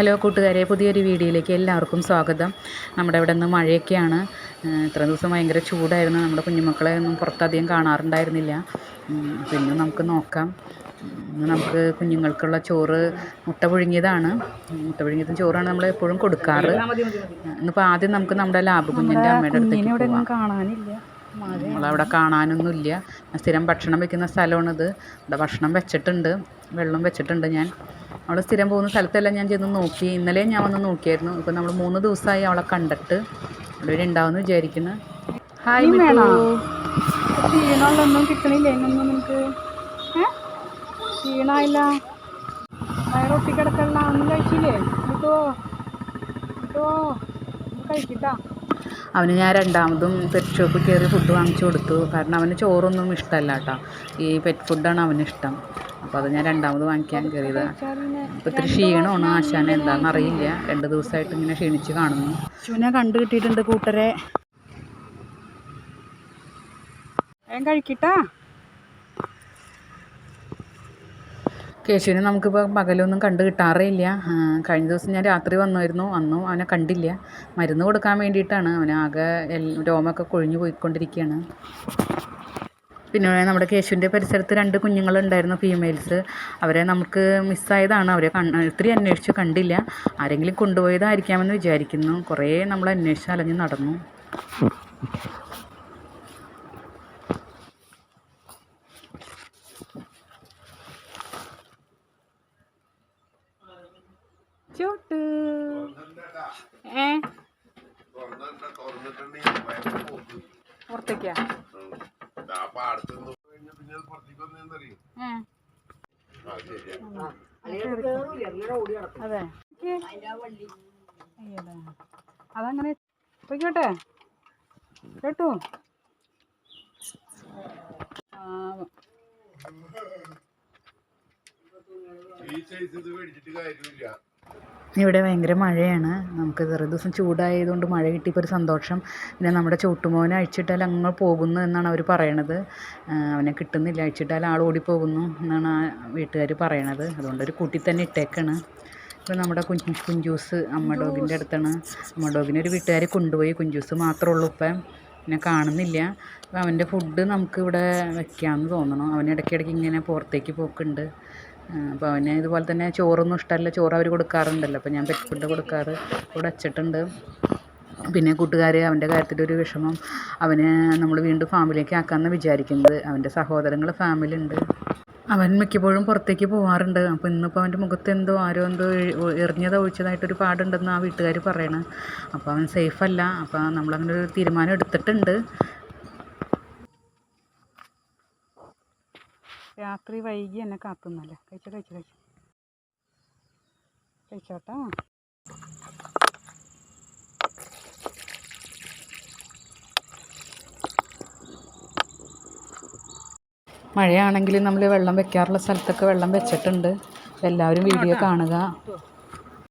Hello കൂട്ടുകാരെ പുതിയൊരു വീഡിയോയിലേക്ക് എല്ലാവർക്കും സ്വാഗതം. നമ്മുടെ ഇവിടെ നിന്ന് മഴയൊക്കെയാണ്. ഇത്ര ദിവസം ഭയങ്കര ചൂടായിരുന്നു. നമ്മുടെ കുഞ്ഞുമക്കളെ ഒന്നും പുറത്തധികം കാണാറുണ്ടായിരുന്നില്ല. പിന്നെ നമുക്ക് നോക്കാം. ഇന്ന് നമുക്ക് കുഞ്ഞുങ്ങൾക്കുള്ള ചോറ് മുട്ട പുഴുങ്ങിയതാണ്. മുട്ട പുഴുങ്ങിയതും ചോറാണ് നമ്മൾ എപ്പോഴും കൊടുക്കാറ്. ഇന്നിപ്പോൾ ആദ്യം നമുക്ക് നമ്മുടെ ലാബ് കുഞ്ഞിന്റെ അമ്മയുടെ അടുത്തേക്ക് കാണാനില്ല. നമ്മളവിടെ കാണാനൊന്നുമില്ല. സ്ഥിരം ഭക്ഷണം വെക്കുന്ന സ്ഥലമാണിത്. ഇവിടെ ഭക്ഷണം വെച്ചിട്ടുണ്ട്. വെള്ളം വെച്ചിട്ടുണ്ട് ഞാൻ. അവൾ സ്ഥിരം പോകുന്ന സ്ഥലത്തെല്ലാം ഞാൻ ചെന്ന് നോക്കി. ഇന്നലെ ഞാൻ വന്ന് നോക്കിയായിരുന്നു. ഇപ്പം നമ്മൾ മൂന്ന് ദിവസമായി അവളെ കണ്ടിട്ട്. ഇവിടെ ഉണ്ടാവുമെന്ന് വിചാരിക്കുന്നു. ഹായ്. ക്ഷീണമുള്ളൊന്നും കിട്ടണില്ല? എന്നൊന്നും നമുക്ക് ക്ഷീണമില്ല വയറൊട്ടി കിടക്കണ്ട ഒന്നും കഴിച്ചില്ലേ? കിട്ടോ കിട്ടോ കഴിക്കട്ടാ അവന് ഞാൻ രണ്ടാമതും പെറ്റ് ഷോപ്പിൽ കയറി ഫുഡ് വാങ്ങിച്ചു കൊടുത്തു. കാരണം അവന് ചോറൊന്നും ഇഷ്ടമല്ല കേട്ടോ. ഈ പെറ്റ് ഫുഡാണ് അവന് ഇഷ്ടം. അപ്പോൾ അത് ഞാൻ രണ്ടാമത് വാങ്ങിക്കാൻ കയറിയതാണ് അപ്പോൾ ഇത്തിരി ക്ഷീണമാണ്. ആശാന എന്താണെന്ന് അറിയില്ല. രണ്ട് ദിവസമായിട്ട് ഇങ്ങനെ ക്ഷീണിച്ച് കാണുന്നു. ശിവനെ കണ്ടു കിട്ടിയിട്ടുണ്ട് കൂട്ടരെ. കഴിക്കട്ടാ. കേശുവിനെ നമുക്കിപ്പോൾ പകലൊന്നും കണ്ടു കിട്ടാറേ ഇല്ല. കഴിഞ്ഞ ദിവസം ഞാൻ രാത്രി വന്നായിരുന്നു അന്നും അവനെ കണ്ടില്ല. മരുന്ന് കൊടുക്കാൻ വേണ്ടിയിട്ടാണ്. അവനെ ആകെ രോമൊക്കെ കൊഴിഞ്ഞു പോയിക്കൊണ്ടിരിക്കുകയാണ്. പിന്നെ നമ്മുടെ കേശുവിന്റെ പരിസരത്ത് രണ്ട് കുഞ്ഞുങ്ങളുണ്ടായിരുന്നു ഫീമെയിൽസ് അവരെ നമുക്ക് മിസ്സായതാണ് അവരെ കണ് ഒത്തിരി അന്വേഷിച്ചു കണ്ടില്ല. ആരെങ്കിലും കൊണ്ടുപോയതായിരിക്കാമെന്ന് വിചാരിക്കുന്നു. കുറേ നമ്മൾ അന്വേഷിച്ച് അലഞ്ഞ് നടന്നു. ചോട്ട്. ഏ? പുറത്തേക്കാ? അതെ. അതങ്ങനെ പൊയ്ക്കോട്ടെ. കേട്ടു? ആ, ഈ സൈസ് ഇത് മേടിച്ചിട്ട് കാര്യമില്ല. ഇവിടെ ഭയങ്കര മഴയാണ്. നമുക്ക് കുറേ ദിവസം ചൂടായതുകൊണ്ട് മഴ കിട്ടിയപ്പോൾ ഒരു സന്തോഷം. പിന്നെ നമ്മുടെ ചോട്ടുമോനെ അഴിച്ചിട്ടാൽ അങ്ങ് പോകുന്നു എന്നാണ് അവർ പറയണത്. അവനെ കിട്ടുന്നില്ല. അഴിച്ചിട്ടാൽ ആൾ ഓടിപ്പോകുന്നു എന്നാണ് ആ വീട്ടുകാർ പറയണത്. അതുകൊണ്ട് ഒരു കൂട്ടി തന്നെ ഇട്ടേക്കാണ്. ഇപ്പോൾ നമ്മുടെ കുഞ്ഞ് കുഞ്ചൂസ് അമ്മ ഡോഗിന്റെ അടുത്താണ്. അമ്മ ഡോഗിനെ ഒരു വീട്ടുകാർ കൊണ്ടുപോയി. കുഞ്ചൂസ് മാത്രമേ ഉള്ളൂ ഇപ്പം. പിന്നെ കാണുന്നില്ല. അപ്പോൾ അവന്റെ ഫുഡ് നമുക്ക് ഇവിടെ വെക്കാമെന്ന് തോന്നണം. അവൻ ഇടയ്ക്കിടയ്ക്ക് ഇങ്ങനെ പുറത്തേക്ക് പോക്കുണ്ട്. അപ്പോൾ അവന് ഇതുപോലെ തന്നെ ചോറൊന്നും ഇഷ്ടമല്ല. ചോറ് അവർ കൊടുക്കാറുണ്ടല്ലോ. അപ്പോൾ ഞാൻ പെറ്റ് ഫുഡ് കൊടുക്കാറ്. ഇവിടെ വച്ചിട്ടുണ്ട് പിന്നെ കൂട്ടുകാർ അവന്റെ കാര്യത്തിലൊരു വിഷമം. അവന് നമ്മൾ വീണ്ടും ഫാമിലേക്ക് ആക്കാമെന്ന് വിചാരിക്കുന്നത്. അവന്റെ സഹോദരങ്ങൾ ഫാമിലി ഉണ്ട് അവൻ മിക്കപ്പോഴും പുറത്തേക്ക് പോകാറുണ്ട് അപ്പോൾ ഇന്നിപ്പോൾ അവന്റെ മുഖത്ത് എന്തോ ആരോ എന്തോ എറിഞ്ഞതോ ഒഴിച്ചതായിട്ടൊരു പാടുണ്ടെന്ന് ആ വീട്ടുകാർ പറയണം. അപ്പോൾ അവൻ സേഫ് അല്ല. അപ്പോൾ നമ്മളങ്ങനെ ഒരു തീരുമാനം എടുത്തിട്ടുണ്ട്. രാത്രി വൈകി എന്നെ കാത്തുന്നല്ലേ? കഴിച്ചോ കഴിച്ചു കഴിച്ചു. കഴിച്ചോട്ടാ മഴയാണെങ്കിൽ നമ്മൾ വെള്ളം വെക്കാറുള്ള സ്ഥലത്തൊക്കെ വെള്ളം വെച്ചിട്ടുണ്ട്. എല്ലാവരും വീഡിയോ കാണുക.